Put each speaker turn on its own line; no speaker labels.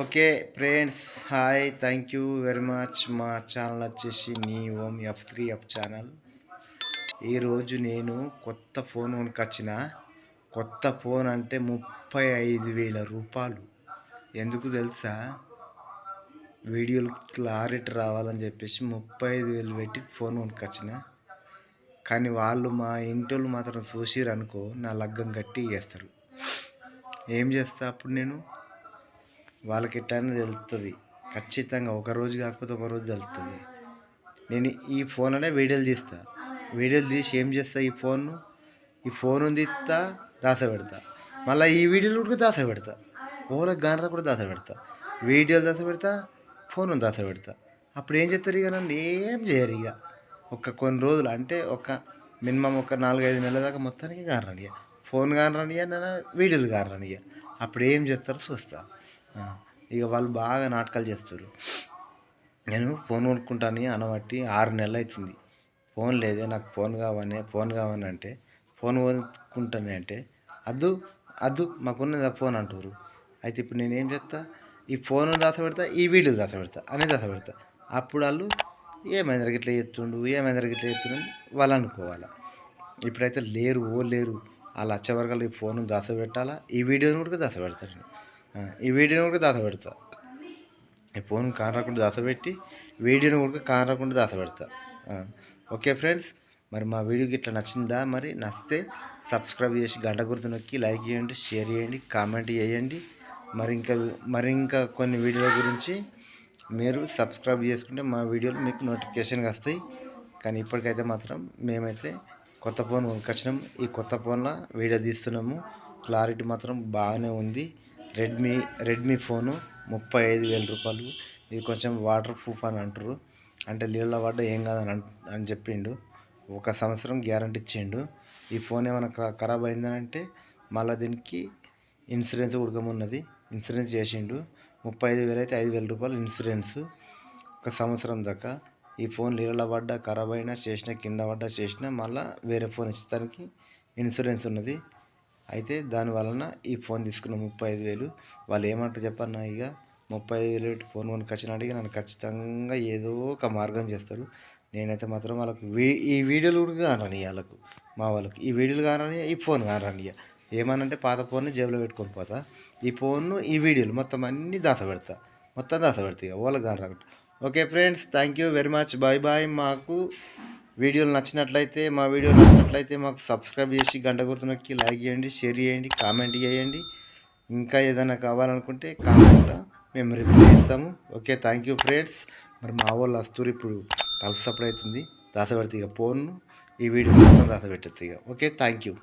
Okay friends hi thank you very much మా channel వచ్చేసి నీ Om F three F channel ఈరోజు నేను కొత్త ఫోన్ కొనుకొచ్చిన. కొత్త ఫోన్ అంటే ముప్పై ఐదు వేల రూపాయలు. ఎందుకు తెలుసా? వీడియోలు క్లారిటీ రావాలని చెప్పేసి ముప్పై ఐదు వేలు పెట్టి ఫోన్ కొనుకొచ్చిన. కానీ వాళ్ళు మా ఇంటి మాత్రం చూసిరనుకో నా లగ్గం కట్టి చేస్తారు. ఏం చేస్తా అప్పుడు నేను? వాళ్ళకి ఎట్లయినా తెలుస్తుంది ఖచ్చితంగా ఒక రోజు కాకపోతే ఒక రోజు తెలుస్తుంది నేను ఈ ఫోన్ అనే వీడియోలు తీస్తా. వీడియోలు తీసి ఏం చేస్తా ఈ ఫోన్ను? ఈ ఫోన్ తీస్తా దాస పెడతా మళ్ళీ ఈ వీడియోలు కూడా దాస పెడతా ఓలా గానరా కూడా దాస పెడతా వీడియోలు దాస పెడతా ఫోన్ దాస పెడతా అప్పుడు ఏం చేస్తారు ఇక నన్ను? ఏం చేయరు ఇక. ఒక కొన్ని రోజులు అంటే ఒక మినిమం ఒక నాలుగైదు నెలల దాకా మొత్తానికి కానరానియ ఫోన్ కానరానియ వీడియోలు కానరానియ అప్పుడు ఏం చేస్తారో చూస్తా. ఇక వాళ్ళు బాగా నాటకాలు చేస్తారు. నేను ఫోన్ కొనుక్కుంటాను అనబట్టి ఆరు నెలలు అవుతుంది. ఫోన్ లేదే నాకు ఫోన్ కావని ఫోన్ కావని అంటే ఫోన్ కొనుక్కుంటాను అంటే అద్దు అద్దు మాకున్నది ఆ ఫోన్ అంటారు. అయితే ఇప్పుడు నేను ఏం చేస్తా? ఈ ఫోన్ దాస పెడతా ఈ వీడియో దాస పెడతా అనే దాస పెడతా అప్పుడు వాళ్ళు ఏమైందర ఇట్లా చెప్తుండు ఏమైందర ఇట్లా చెప్తుండు వాళ్ళు అనుకోవాలి. ఇప్పుడైతే లేరు ఓ లేరు. వాళ్ళు వచ్చే వరకు ఈ ఫోన్ దాస పెట్టాలా ఈ వీడియోని కూడా దాస పెడతారు ఈ వీడియోని కూడా దాచబెడతా. ఈ ఫోన్ కాన్ రాకుండా దాచబెట్టి వీడియోని కూడా కాన్ రాకుండా దాచబెడతా ఓకే ఫ్రెండ్స్ మరి మా వీడియోకి ఇట్లా నచ్చిందా మరి నచ్చితే సబ్స్క్రైబ్ చేసి గంట గుర్తు నొక్కి లైక్ చేయండి షేర్ చేయండి కామెంట్ చేయండి. మరి ఇంకా మరి ఇంకా కొన్ని వీడియోల గురించి మీరు సబ్స్క్రైబ్ చేసుకుంటే మా వీడియోలు మీకు నోటిఫికేషన్గా వస్తాయి. కానీ ఇప్పటికైతే మాత్రం మేమైతే కొత్త ఫోన్ కొనుకొచ్చినాం ఈ కొత్త ఫోన్లో వీడియో తీస్తున్నాము. క్లారిటీ మాత్రం బాగానే ఉంది. రెడ్మీ రెడ్మీ ఫోను ముప్పై ఐదు వేల రూపాయలు. ఇది కొంచెం వాటర్ ప్రూఫ్ అని అంటారు అంటే నీళ్ళ పడ్డ ఏం కాదని అని చెప్పిండు. ఒక సంవత్సరం గ్యారంటీ ఇచ్చిండు. ఈ ఫోన్ ఏమైనా ఖరాబ్ అయిందనంటే మళ్ళీ దీనికి ఇన్సూరెన్స్ ఉడకమున్నది. ఇన్సూరెన్స్ చేసిండు. ముప్పై ఐదు వేలు అయితే ఐదు వేల రూపాయలు ఇన్సూరెన్స్ ఒక సంవత్సరం దాకా. ఈ ఫోన్ నీళ్ళ పడ్డ ఖరాబ్ అయినా చేసిన కింద పడ్డ చేసినా మళ్ళీ వేరే ఫోన్ ఇచ్చడానికి ఇన్సూరెన్స్ ఉన్నది. అయితే దాని వలన ఈ ఫోన్ తీసుకున్న ముప్పై ఐదు వేలు. వాళ్ళు ఏమంటారు చెప్పన్నా ఇక ముప్పై ఐదు వేలు పెట్టి ఫోన్ కొనుకొచ్చినాడు ఇక నన్ను ఖచ్చితంగా ఏదో ఒక మార్గం చేస్తారు. నేనైతే మాత్రం వాళ్ళకు ఈ వీడియోలు కూడా కానని వాళ్ళకు మా వాళ్ళకి. ఈ వీడియోలు కానని ఈ ఫోన్ కానని ఏమనంటే పాత ఫోన్ని జేబులో పెట్టుకొని పోతా. ఈ ఫోన్ను ఈ వీడియోలు మొత్తం అన్నీ దాస పెడతా మొత్తం దాస పెడతా ఇక వాళ్ళకి కాని okay friends thank you very much. Bye bye. మాకు వీడియోలు నచ్చినట్లయితే మా వీడియోలు నచ్చినట్లయితే మాకు సబ్స్క్రైబ్ చేసి గంట గుర్తునొక్కి లైక్ చేయండి షేర్ చేయండి కామెంట్ చేయండి. ఇంకా ఏదైనా కావాలనుకుంటే కామెంట్లో మేము రిప్లై ఇస్తాము ఓకే థ్యాంక్ యూ ఫ్రెండ్స్ మరి మా వాళ్ళు వస్తురు ఇప్పుడు తలుపు సప్లై అవుతుంది దాసపెడితే ఇక ఫోన్ను ఈ వీడియో మొత్తం దాసపెట్టద్దు ఇక. Okay thank you